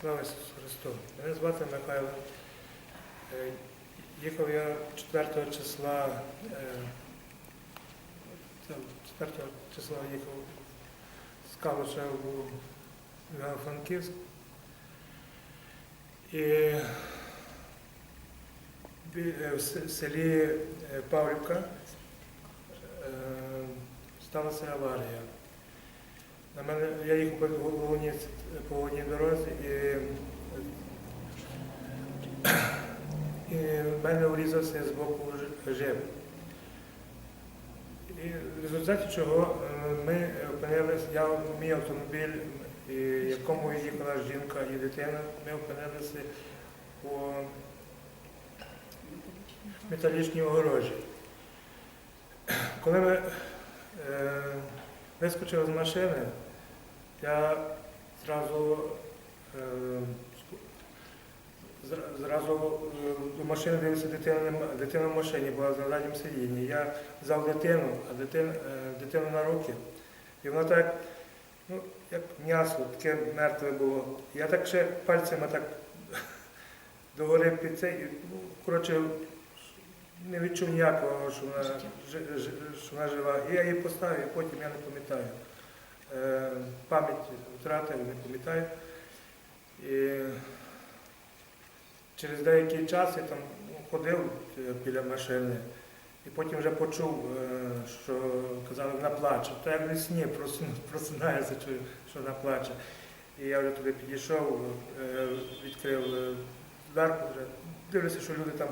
Слава Ісусу Христу. Мене звати Михайло. Е, Їхав я 4 числа, е, 4 числа їхав з Калуша у Івано-Франківськ. І е, в селі е, Павлівка е, сталася аварія. На мене, я їхав по головній, по головній дорозі і, і в мене урізався з боку жив. І в результаті чого е, ми опинилися, я, мій автомобіль, і якому їхала жінка і дитина, ми опинилися у металічній огорожі. Коли ми е, вискочили з машини, я зразу, е, зразу е, до машини дивився, дитина, дитина в машині була на задньому сидінні. Я взяв дитину, а дитина, е, дитину на руки. І вона так, ну, як м'ясо, таке мертве було. Я так ще пальцями так догори під цей, і, ну, коротше, не відчув ніякого, що вона, що вона жива. І я її поставив, і потім я не пам'ятаю. Е, Пам'ять втратив, не пам'ятаю. І через деякий час я там ходив біля машини, і потім вже почув, е, що казали, вона плаче. То як в сні просинається, що вона плаче. І я вже туди підійшов, е, відкрив вже дивлюся, що люди там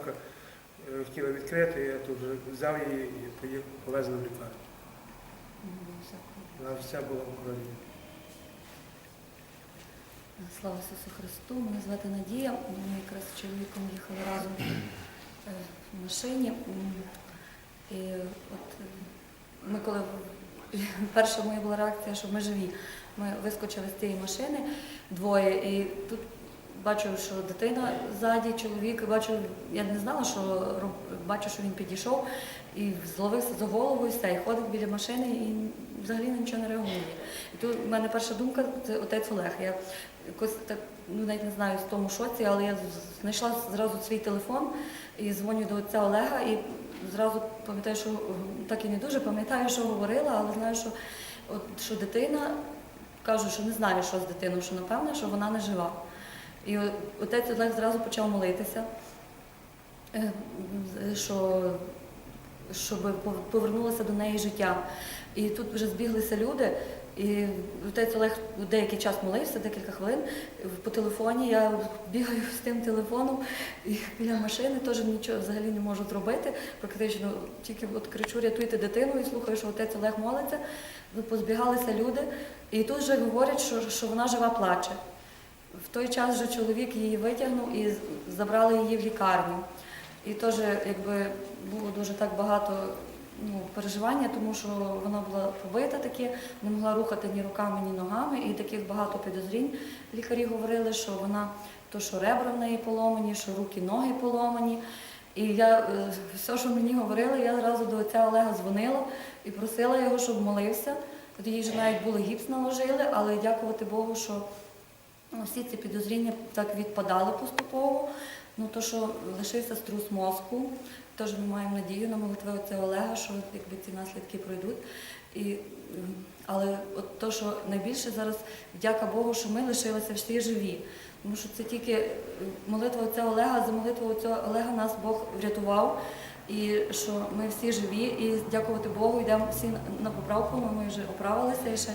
е, хотіли відкрити, я тут вже взяв її і повезли в лікарню. Вона вся була в крові. Слава Ісусу Христу, мене звати Надія. Ми якраз з чоловіком їхали разом е, в машині. І от е, ми коли перша моя була реакція, що ми живі. Ми вискочили з цієї машини двоє, і тут бачу, що дитина ззаді, чоловік, бачу, я не знала, що роб- бачу, що він підійшов і зловився за голову і все, і ходить біля машини і взагалі нічого не реагує. І тут в мене перша думка це отець Олег. Я якось так, ну навіть не знаю з тому шоці, але я знайшла зразу свій телефон і дзвоню до отця Олега і зразу пам'ятаю, що так і не дуже пам'ятаю, що говорила, але знаю, що, от, що дитина, кажу, що не знаю, що з дитиною, що напевно, що вона не жива. І отець Олег зразу почав молитися, е, що, щоб пов- повернулося до неї життя. І тут вже збіглися люди, і отець Олег деякий час молився, декілька хвилин. По телефоні я бігаю з тим телефоном і біля машини теж нічого взагалі не можу зробити. Практично тільки от кричу, рятуйте дитину і слухаю, що отець Олег молиться. Позбігалися люди, і тут вже говорять, що, що вона жива плаче. В той час вже чоловік її витягнув і забрали її в лікарню. І теж якби було дуже так багато ну, переживання, тому що вона була побита таки, не могла рухати ні руками, ні ногами, і таких багато підозрінь. Лікарі говорили, що вона то, що ребра в неї поломані, що руки, ноги поломані. І я е, все, що мені говорили, я зразу до отця Олега дзвонила і просила його, щоб молився. От їй вже навіть були гіпс наложили, але дякувати Богу, що ну, всі ці підозріння так відпадали поступово. Ну то, що лишився струс мозку, теж ми маємо надію на молитви отця Олега, що якби ці наслідки пройдуть. І, але от то, що найбільше зараз, дяка Богу, що ми лишилися всі живі. Тому що це тільки е, молитва отця Олега, за молитву отця Олега нас Бог врятував. І що ми всі живі, і дякувати Богу, йдемо всі на поправку. Ми вже оправилися, і ще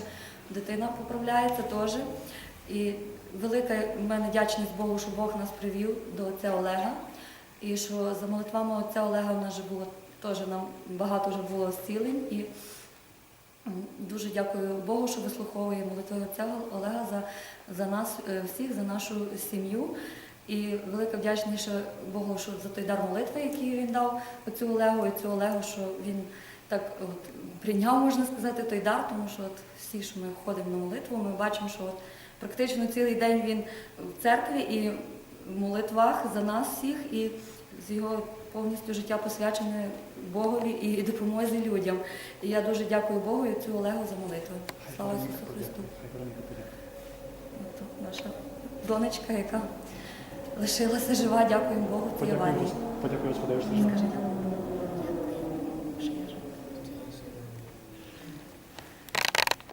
дитина поправляється теж. І велика в мене вдячність Богу, що Бог нас привів до отця Олега. І що за молитвами отця Олега в нас вже було теж нам багато вже було зцілень. І дуже дякую Богу, що вислуховує молитви отця Олега за, за нас е, всіх, за нашу сім'ю. І велика вдячність Богу, що за той дар молитви, який він дав оцю Олегу, і цю Олегу, що він так от прийняв, можна сказати, той дар, тому що от всі, що ми ходимо на молитву, ми бачимо, що от практично цілий день він в церкві і в молитвах за нас всіх, і з його повністю життя посвячене Богові і допомозі людям. І я дуже дякую Богу і цю Олегу за молитву. Слава Ісусу Христу. От наша донечка, яка лишилася жива, дякуємо Богу, в цій Подякую, Скажіть.